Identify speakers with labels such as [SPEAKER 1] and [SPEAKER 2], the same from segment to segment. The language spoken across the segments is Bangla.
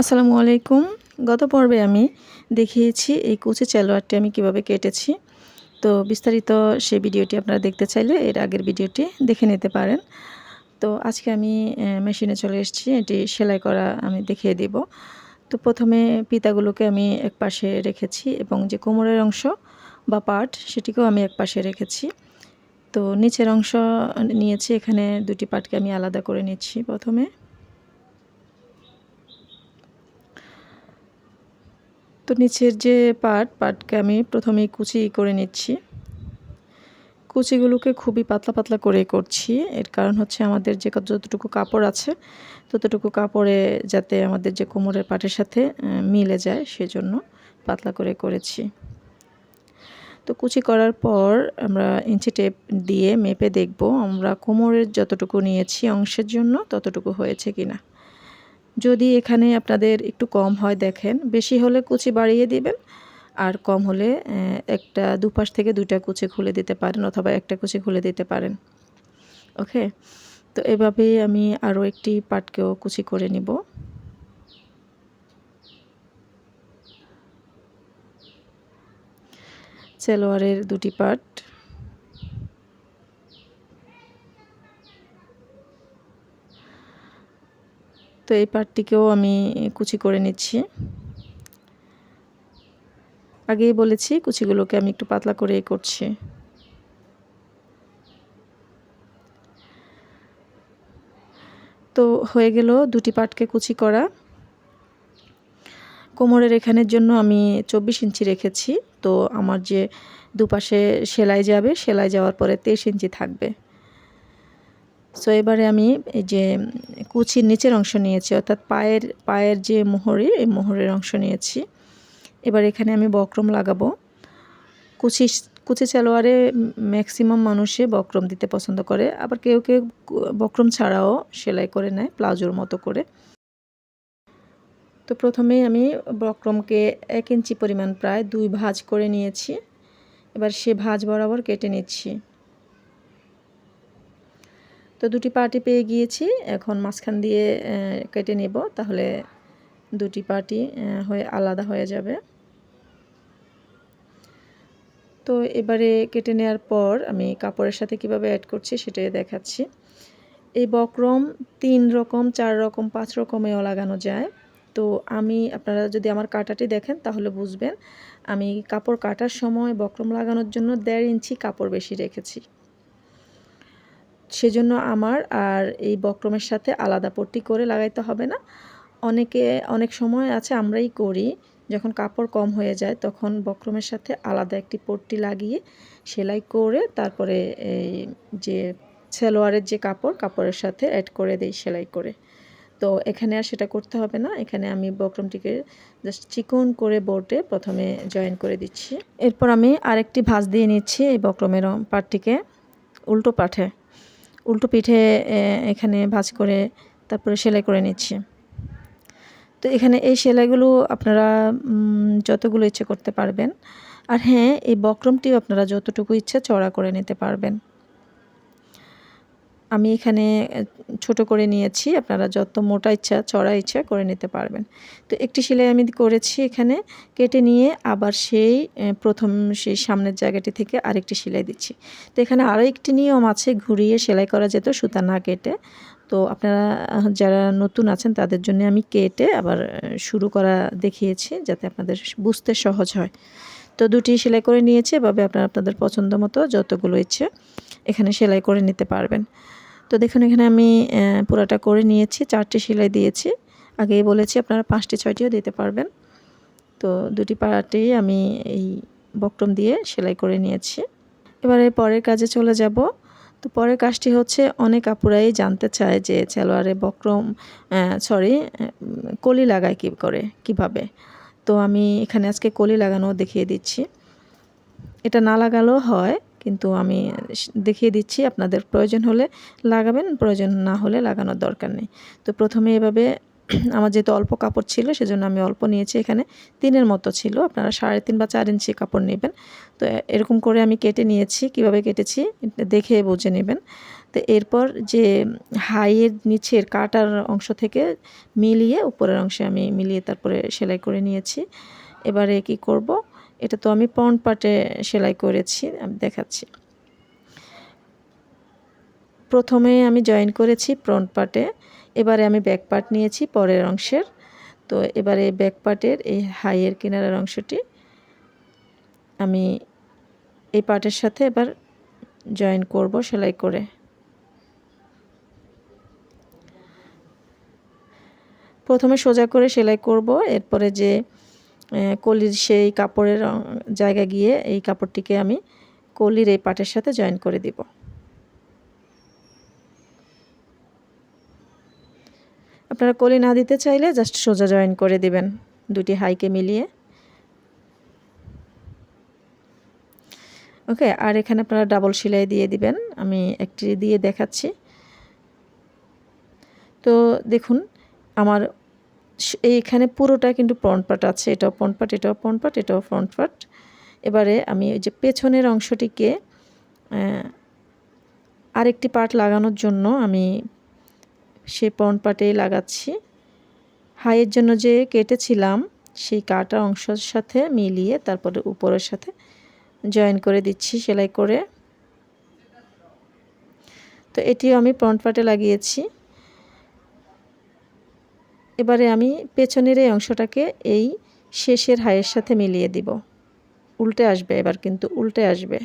[SPEAKER 1] আসসালামু আলাইকুম। গত পর্বে আমি দেখিয়েছি এই কুচি চেলোয়ারটি আমি কীভাবে কেটেছি। তো বিস্তারিত সে ভিডিওটি আপনারা দেখতে চাইলে এর আগের ভিডিওটি দেখে নিতে পারেন। তো আজকে আমি মেশিনে চলে এসেছি। এটি সেলাই করা আমি দেখিয়ে দিব। তো প্রথমে পিতাগুলোকে আমি এক পাশে রেখেছি এবং যে কোমরের অংশ বা পার্ট সেটিকেও আমি এক পাশে রেখেছি। তো নিচের অংশ নিয়েছি। এখানে দুটি পার্টকে আমি আলাদা করে নিচ্ছি প্রথমে। তো নিচের যে পাট পাটকে আমি প্রথমেই কুচি করে নিচ্ছি। কুচিগুলোকে খুবই পাতলা পাতলা করে করছি। এর কারণ হচ্ছে আমাদের যে যতটুকু কাপড় আছে, ততটুকু কাপড়ে যাতে আমাদের যে কোমরের পাটের সাথে মিলে যায়, সেজন্য পাতলা করে করেছি। তো কুচি করার পর আমরা ইঞ্চি টেপ দিয়ে মেপে দেখব আমরা কোমরের যতটুকু নিয়েছি অংশের জন্য, ততটুকু হয়েছে কিনা। যদি এখানে আপনাদের একটু কম হয় দেখেন, বেশি হলে কুচি বাড়িয়ে দিবেন, আর কম হলে একটা দুপাশ থেকে দুইটা কুচি খুলে দিতে পারেন অথবা একটা কুচি খুলে দিতে পারেন। ওকে? তো এভাবেই আমি আরও একটি পাটকেও কুচি করে নিব। সেলোয়ারের দুটি পাট। তো এই পাটটিকেও আমি কুচি করে নিচ্ছি। আগেই বলেছি, কুচিগুলোকে আমি একটু পাতলা করে করছি। তো হয়ে গেল দুটি পাটকে কুচি করা। কোমরের এখানের জন্য আমি চব্বিশ ইঞ্চি রেখেছি, তো আমার যে দুপাশে সেলাই যাবে, সেলাই যাওয়ার পরে তেইশ ইঞ্চি থাকবে। সো এবারে আমি এই যে কুচির নিচের অংশ নিয়েছি, অর্থাৎ পায়ের পায়ের যে মোহরে, এই মোহরের অংশ নিয়েছি। এবার এখানে আমি বক্রম লাগাবো। কুচি কুচি সালোয়ারে ম্যাক্সিমাম মানুষে বক্রম দিতে পছন্দ করে। আবার কেউ কেউ বক্রম ছাড়াও সেলাই করে নেয়, প্লাজোর মতো করে। তো প্রথমে আমি বক্রমকে এক ইঞ্চি পরিমাণ প্রায় দুই ভাঁজ করে নিয়েছি। এবার সে ভাঁজ বরাবর কেটে নিচ্ছি। তো দুটি পার্টি পেয়ে গিয়েছি। এখন মাঝখান দিয়ে কেটে নেব, তাহলে দুটি পার্টি হয়ে আলাদা হয়ে যাবে। তো এবারে কেটে নেওয়ার পর আমি কাপড়ের সাথে কীভাবে অ্যাড করছি সেটাই দেখাচ্ছি। এই বক্রম তিন রকম, চার রকম, পাঁচ রকমেও লাগানো যায়। তো আমি, আপনারা যদি আমার কাটাটি দেখেন, তাহলে বুঝবেন, আমি কাপড় কাটার সময় বক্রম লাগানোর জন্য দেড় ইঞ্চি কাপড় বেশি রেখেছি। সেজন্য আমার আর এই বক্রমের সাথে আলাদা পট্টি করে লাগাইতে হবে না। অনেকে, অনেক সময় আছে আমরাই করি, যখন কাপড় কম হয়ে যায় তখন বক্রমের সাথে আলাদা একটি পট্টি লাগিয়ে সেলাই করে তারপরে এই যে সেলোয়ারের যে কাপড়, কাপড়ের সাথে অ্যাড করে দেই সেলাই করে। তো এখানে আর সেটা করতে হবে না। এখানে আমি বক্রমটিকে জাস্ট চিকন করে বোর্ডে প্রথমে জয়েন করে দিচ্ছি। এরপর আমি আরেকটি ভাঁজ দিয়ে নিচ্ছি এই বক্রমের পাটটিকে উল্টো পাঠে। উল্টো পিঠে এখানে ভাজ করে তারপরে সেলাই করে নিচ্ছি। তো এখানে এই সেলাইগুলো আপনারা যতগুলো ইচ্ছে করতে পারবেন। আর হ্যাঁ এই বক্রমটিও আপনারা যতটুকু ইচ্ছে চড়া করে নিতে পারবেন। আমি এখানে ছোট করে নিয়েছি। আপনারা যত মোটা ইচ্ছা, চড়া ইচ্ছা করে নিতে পারবেন। তো একটি সেলাই আমি করেছি এখানে। কেটে নিয়ে আবার সেই প্রথম সেই সামনের জায়গাটি থেকে আরেকটি সেলাই দিচ্ছি। তো এখানে আরও একটি নিয়ম আছে, ঘুরিয়ে সেলাই করা যেত, সুতা না কেটে। তো আপনারা যারা নতুন আছেন, তাদের জন্য আমি কেটে আবার শুরু করা দেখিয়েছি, যাতে আপনাদের বুঝতে সহজ হয়। তো দুটি সেলাই করে নিয়েছে, এভাবে আপনারা আপনাদের পছন্দ মতো যতগুলো ইচ্ছে এখানে সেলাই করে নিতে পারবেন। তো দেখুন, এখানে আমি পুরাটা করে নিয়েছি, চারটি সেলাই দিয়েছি। আগেই বলেছি আপনারা পাঁচটি, ছয়টিও দিতে পারবেন। তো দুটি পার্টেই আমি এই বক্রম দিয়ে সেলাই করে নিয়েছি। এবারে পরের কাজে চলে যাব। তো পরের কাজটি হচ্ছে, অনেক আপুরাই জানতে চায় যে সালোয়ারে বক্রম সরি কলি লাগায় কী করে, কীভাবে? তো আমি এখানে আজকে কলি লাগানো দেখিয়ে দিচ্ছি। এটা না লাগালেও হয় কিন্তু আমি দেখিয়ে দিচ্ছি আপনাদের প্রয়োজন হলে লাগাবেন, প্রয়োজন না হলে লাগানোর দরকার নেই। তো প্রথমে এভাবে আমার যেহেতু অল্প কাপড় ছিল, সেজন্য আমি অল্প নিয়েছি। এখানে তিনের মতো ছিল, আপনারা সাড়ে তিন বা চার ইঞ্চি কাপড় নেবেন। তো এরকম করে আমি কেটে নিয়েছি। কীভাবে কেটেছি দেখে বুঝে নেবেন। তো এরপর যে হাইয়ের নিচের কাটার অংশ থেকে মিলিয়ে উপরের অংশে আমি মিলিয়ে তারপরে সেলাই করে নিয়েছি। এবারে কি করব? এটা তো আমি পন পাটে সেলাই করেছি, আমি দেখাচ্ছি। প্রথমে আমি জয়েন করেছি ফ্রন্ট পার্টে এবারে আমি ব্যাক পার্ট নিয়েছি পরের অংশের। তো এবারে ব্যাক পার্টের এই হাইয়ের কিনারের অংশটি আমি এই পার্টের সাথে এবার জয়েন করব সেলাই করে। প্রথমে সোজা করে সেলাই করব, এরপরে যে কলির সেই কাপড়ের জায়গা গিয়ে এই কাপড়টিকে আমি কলির এই পাটের সাথে জয়েন করে দিব। আপনারা কলি না দিতে চাইলে জাস্ট সোজা জয়েন করে দিবেন দুটি হাইকে মিলিয়ে। ওকে, আর এখানে আপনারা ডাবল সেলাই দিয়ে দিবেন। আমি একটি দিয়ে দেখাচ্ছি। তো দেখুন, আমার এইখানে পুরোটা কিন্তু ফ্রন্ট পার্ট আছে। এটাও ফ্রন্ট পার্ট এটাও ফ্রন্ট পার্ট এটাও ফ্রন্ট পার্ট এবারে আমি ওই যে পেছনের অংশটিকে আরেকটি পার্ট লাগানোর জন্য আমি সে ফ্রন্ট পার্টেই লাগাচ্ছি। হাইয়ের জন্য যে কেটেছিলাম, সেই কাটা অংশের সাথে মিলিয়ে তারপরে উপরের সাথে জয়েন করে দিচ্ছি সেলাই করে। তো এটিও আমি ফ্রন্ট পার্টে লাগিয়েছি। এবারে আমি পেছনের এই অংশটাকে এই শেষের হাইয়ের সাথে মিলিয়ে দিব। উল্টে আসবে এবার কিন্তু, উল্টে আসবে।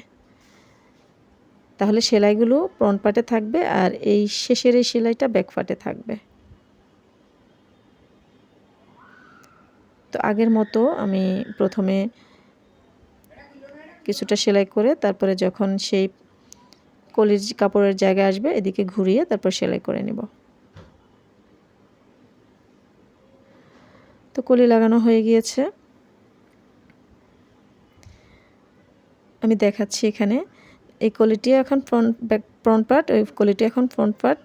[SPEAKER 1] তাহলে সেলাইগুলো ফ্রন্ট পার্টে থাকবে আর এই শেষের এই সেলাইটা ব্যাক পার্টে থাকবে। তো আগের মতো আমি প্রথমে কিছুটা সেলাই করে তারপরে যখন সেই কলির কাপড়ের জায়গায় আসবে, এদিকে ঘুরিয়ে তারপর সেলাই করে নেব। তো কলি লাগানো হয়ে গিয়েছে। আমি দেখাচ্ছি এখানে। এই কলিটি এখন ফ্রন্ট ব্যাক ফ্রন্ট পার্ট ওই কলিটি এখন ফ্রন্ট পার্ট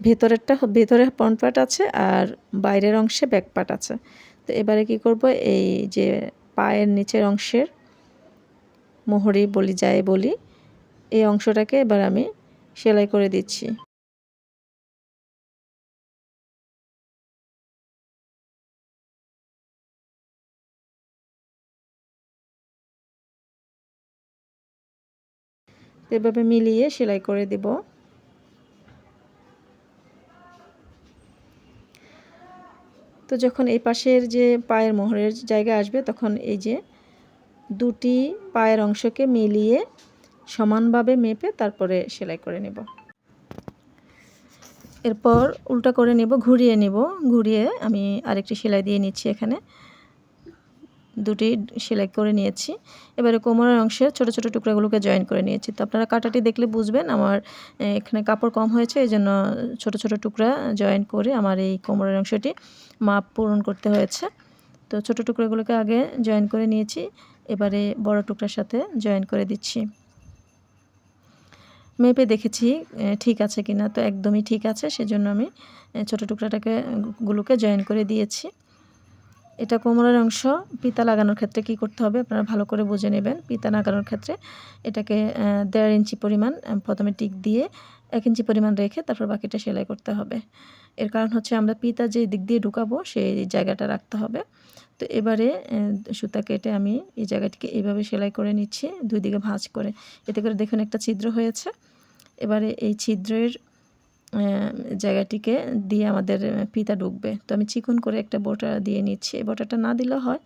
[SPEAKER 1] ভেতরেরটা ভেতরে ফ্রন্ট পার্ট আছে আর বাইরের অংশে ব্যাক পার্ট আছে। তো এবারে কি করব? এই যে পায়ের নিচের অংশের মোহরি বলি যায় বলি, এই অংশটাকে এবার আমি সেলাই করে দিচ্ছি। এভাবে মিলিয়ে সেলাই করে দেব। তো যখন এই পাশের যে পায়ের মোহরের জায়গা আসবে, তখন এই যে দুটি পায়ের অংশকে মিলিয়ে সমানভাবে মেপে তারপরে সেলাই করে নেব। এরপর উল্টা করে নেব, ঘুরিয়ে নেব। ঘুরিয়ে আমি আরেকটি সেলাই দিয়ে নিচ্ছি এখানে। দুটি সেলাই করে নিয়েছি। এবারে কোমরের অংশের ছোট ছোট টুকরাগুলোকে জয়েন করে নিয়েছি। তো আপনারা কাটাটি দেখলে বুঝবেন আমার এখানে কাপড় কম হয়েছে এই জন্য ছোটো ছোটো টুকরা জয়েন করে আমার এই কোমরের অংশটি মাপ পূরণ করতে হয়েছে। তো ছোট টুকরাগুলোকে আগে জয়েন করে নিয়েছি, এবারে বড় টুকরার সাথে জয়েন করে দিচ্ছি। মেপে দেখেছি ঠিক আছে কিনা। তো একদমই ঠিক আছে, সেজন্য আমি ছোট টুকরাটাকে গুলোকে জয়েন করে দিয়েছি। এটা কোমরের অংশ, পিতা লাগানোর ক্ষেত্রে কি করতে হবে আপনারা ভালো করে বুঝে নেবেন, পিতা লাগানোর ক্ষেত্রে এটাকে দেড় ইঞ্চি পরিমাণ প্রথমে টিক দিয়ে এক ইঞ্চি পরিমাণ রেখে তারপর বাকিটা সেলাই করতে হবে। এর কারণ হচ্ছে আমরা পিতা যে দিক দিয়ে ঢুকাবো সেই জায়গাটা রাখতে হবে। তো এবারে সুতা কেটে আমি এই জায়গাটিকে এইভাবে সেলাই করে নিচ্ছি, দুই দিকে ভাঁজ করে। এতে করে দেখুন একটা ছিদ্র হয়েছে। এবারে এই ছিদ্রের জায়গাটিকে দিয়ে আমাদের পিতা ঢুকবে। তো আমি চিকন করে একটা বোটা দিয়ে নিচ্ছি। এই বোটাটা না দিলেও হয়।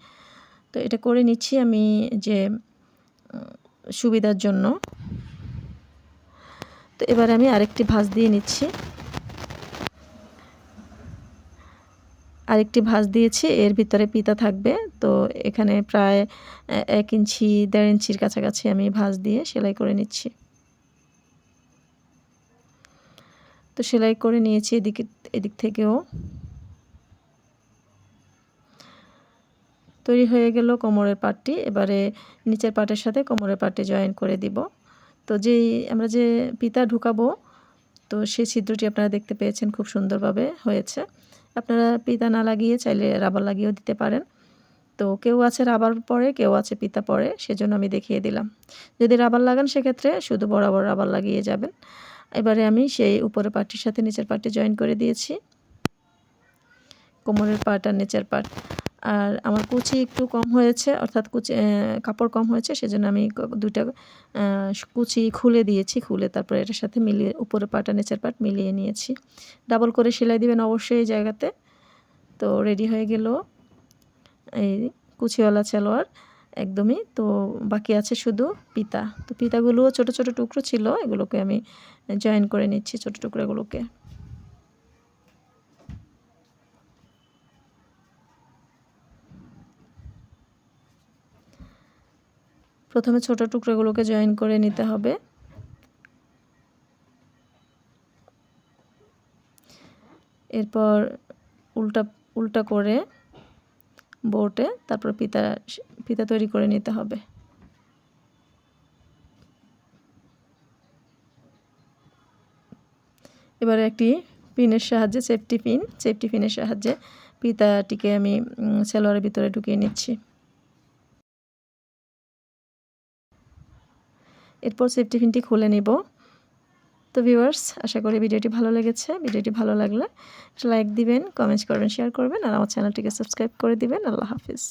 [SPEAKER 1] তো এটা করে নিচ্ছি আমি যে সুবিধার জন্য। তো এবার আমি আরেকটি ভাঁজ দিয়ে নিচ্ছি। আরেকটি ভাঁজ দিয়েছি। এর ভিতরে পিতা থাকবে। তো এখানে প্রায় এক ইঞ্চি, দেড় ইঞ্চির কাছাকাছি আমি ভাঁজ দিয়ে সেলাই করে নিচ্ছি। তো সেলাই করে নিয়েছি এদিকে, এদিক থেকেও। তৈরি হয়ে গেল কোমরের পাটটি। এবারে নিচের পাটের সাথে কোমরের পাটটি জয়েন করে দিব। তো যেই, আমরা যে পিতা ঢুকাবো, তো সেই ছিদ্রটি আপনারা দেখতে পেয়েছেন, খুব সুন্দরভাবে হয়েছে। আপনারা পিতা না লাগিয়ে চাইলে রাবার লাগিয়েও দিতে পারেন। তো কেউ আছে রাবার পরে, কেউ আছে পিতা পরে, সেজন্য আমি দেখিয়ে দিলাম। যদি রাবার লাগান, সেক্ষেত্রে শুধু বরাবর রাবার লাগিয়ে যাবেন। এবারে আমি সেই উপরের পার্টির সাথে নিচের পার্টি জয়েন করে দিয়েছি। কোমরের পার্ট আর নিচের পার্ট। আর আমার কুচি একটু কম হয়েছে, অর্থাৎ কুচি কাপড় কম হয়েছে, সেজন্য আমি দুইটা কুচি খুলে দিয়েছি, খুলে তারপরে এটার সাথে মিলিয়ে উপরে পাটা নিচের পাট মিলিয়ে নিয়েছি। ডাবল করে সেলাই দিবেন অবশ্যই এই জায়গাতে। তো রেডি হয়ে গেল এই কুচিওয়ালা সালোয়ার। একদমই। তো বাকি আছে শুধু পিতা। তো পিতাগুলোও ছোট ছোট টুকরো ছিল, এগুলোকে আমি জয়েন করে নিচ্ছি ছোট টুকরোগুলোকে। প্রথমে ছোট টুকরোগুলোকে জয়েন করে নিতে হবে। এরপর উল্টা উল্টা করে বোটে তারপর পিতা পিতা তৈরি করে নিতে হবে। এবারে একটি পিনের সাহায্যে সেফটি পিন সেফটি পিনের সাহায্যে পিতাটিকে আমি সেলোয়ারের ভিতরে ঢুকিয়ে নিচ্ছি। এরপর সেফটি পিনটি খুলে নিব। তো ভিউয়ার্স আশা করি ভিডিওটি ভালো লেগেছে। ভিডিওটি ভালো লাগলে লাইক দিবেন কমেন্ট করবেন শেয়ার করবেন, আর আমার চ্যানেলটিকে সাবস্ক্রাইব করে দিবেন। আল্লাহ হাফিজ।